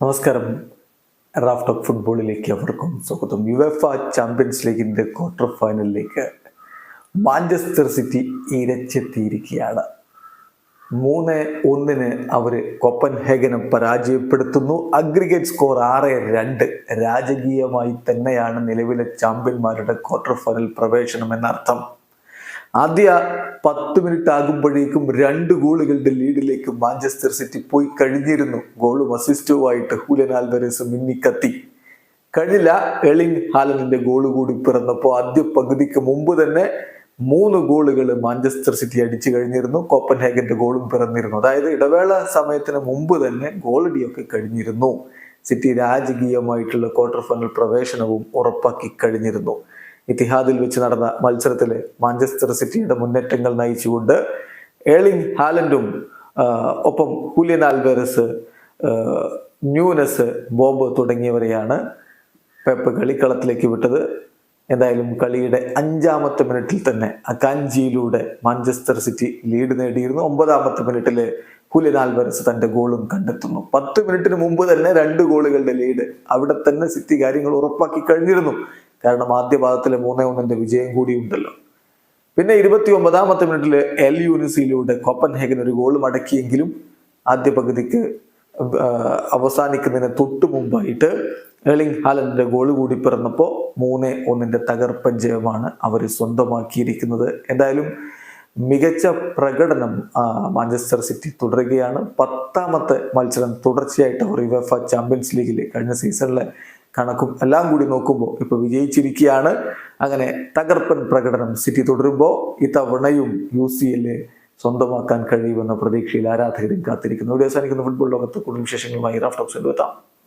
നമസ്കാരം. Raft of ഫുട്ബോളിലേക്ക് അവർക്കും സ്വാഗതം. യു യുഎഫ ചാമ്പ്യൻസ് ലീഗിന്റെ ക്വാർട്ടർ ഫൈനലിലേക്ക് മാഞ്ചസ്റ്റർ സിറ്റി ഇരച്ചെത്തിയിരിക്കുകയാണ്. മൂന്ന് ഒന്നിന് അവർ കൊപ്പൻ ഹേഗനെ പരാജയപ്പെടുത്തുന്നു. അഗ്രിഗേറ്റ് സ്കോർ ആറ് രണ്ട് രാജകീയമായി തന്നെയാണ് നിലവിലെ ചാമ്പ്യന്മാരുടെ ക്വാർട്ടർ ഫൈനൽ പ്രവേശനം എന്നർത്ഥം. ആദ്യ പത്ത് മിനിറ്റ് ആകുമ്പോഴേക്കും രണ്ട് ഗോളുകളുടെ ലീഡിലേക്ക് മാഞ്ചസ്റ്റർ സിറ്റി പോയി കഴിഞ്ഞിരുന്നു. ഗോളും അസിസ്റ്റുമായിട്ട് ഹൂലൻ ആൽവരസ് മിന്നിക്കത്തി. കഴിഞ്ഞില്ല എളിങ് ഹാലനിന്റെ ഗോൾ കൂടി പിറന്നപ്പോൾ ആദ്യ പകുതിക്ക് മുമ്പ് തന്നെ മൂന്ന് ഗോളുകൾ മാഞ്ചസ്റ്റർ സിറ്റി അടിച്ചു കഴിഞ്ഞിരുന്നു. കോപ്പൻഹേഗന്റെ ഗോളും പിറന്നിരുന്നു. അതായത് ഇടവേള സമയത്തിന് മുമ്പ് തന്നെ ഗോളടിയൊക്കെ കഴിഞ്ഞിരുന്നു. സിറ്റി രാജകീയമായിട്ടുള്ള ക്വാർട്ടർ ഫൈനൽ പ്രവേശനവും ഉറപ്പാക്കി കഴിഞ്ഞിരുന്നു. ഇത്തിഹാദിൽ വെച്ച് നടന്ന മത്സരത്തിൽ മാഞ്ചസ്റ്റർ സിറ്റിയുടെ മുന്നേറ്റങ്ങൾ നയിച്ചുകൊണ്ട് ഏളിംഗ് ഹാലൻഡും ഒപ്പം ഹുലിയൻ ആൽബേറസ് ന്യൂനസ് ബോബ് തുടങ്ങിയവരെയാണ് പെപ്പ് കളിക്കളത്തിലേക്ക് വിട്ടത്. എന്തായാലും കളിയുടെ അഞ്ചാമത്തെ മിനിറ്റിൽ തന്നെ അക്കാഞ്ചിയിലൂടെ മാഞ്ചസ്റ്റർ സിറ്റി ലീഡ് നേടിയിരുന്നു. ഒമ്പതാമത്തെ മിനിറ്റിൽ ഹുലിൻ ആൽവരസ് തന്റെ ഗോളും കണ്ടെത്തുന്നു. പത്ത് മിനിറ്റിന് മുമ്പ് തന്നെ രണ്ട് ഗോളുകളുടെ ലീഡ് അവിടെ തന്നെ സിറ്റി കാര്യങ്ങൾ ഉറപ്പാക്കി കഴിഞ്ഞിരുന്നു. കാരണം ആദ്യ പാദത്തിലെ മൂന്നേ ഒന്നിന്റെ വിജയം കൂടി ഉണ്ടല്ലോ. പിന്നെ ഇരുപത്തി ഒമ്പതാമത്തെ മിനിറ്റിൽ എൽ യൂനിസിയിലൂടെ കോപ്പൻഹേഗൻ ഒരു ഗോൾ മടക്കിയെങ്കിലും ആദ്യ പകുതിക്ക് അവസാനിക്കുന്നതിന് തൊട്ടു മുമ്പായിട്ട് എളിങ് ഹാലൻഡിന്റെ ഗോൾ കൂടി പിറന്നപ്പോൾ മൂന്ന് ഒന്നിന്റെ തകർപ്പൻ ജയമാണ് അവർ സ്വന്തമാക്കിയിരിക്കുന്നത്. എന്തായാലും മികച്ച പ്രകടനം മാഞ്ചസ്റ്റർ സിറ്റി തുടരുകയാണ്. പത്താമത്തെ മത്സരം തുടർച്ചയായിട്ട് അവർ യുവഫ ചാമ്പ്യൻസ് ലീഗിൽ കഴിഞ്ഞ സീസണിലെ കണക്കും എല്ലാം കൂടി നോക്കുമ്പോൾ ഇപ്പൊ വിജയിച്ചിരിക്കുകയാണ്. അങ്ങനെ തകർപ്പൻ പ്രകടനം സിറ്റി തുടരുമ്പോൾ ഇത്തവണയും യു സി എല്ല് സ്വന്തമാക്കാൻ കഴിയുമെന്ന പ്രതീക്ഷയിൽ ആരാധകരും കാത്തിരിക്കുന്നു. ഇവിടെ അവസാനിക്കുന്ന. ഫുട്ബോൾ ലോകത്ത് കൂടുതൽ വിശേഷങ്ങളുമായി റാഫ്റ്റോക്സ് എത്താം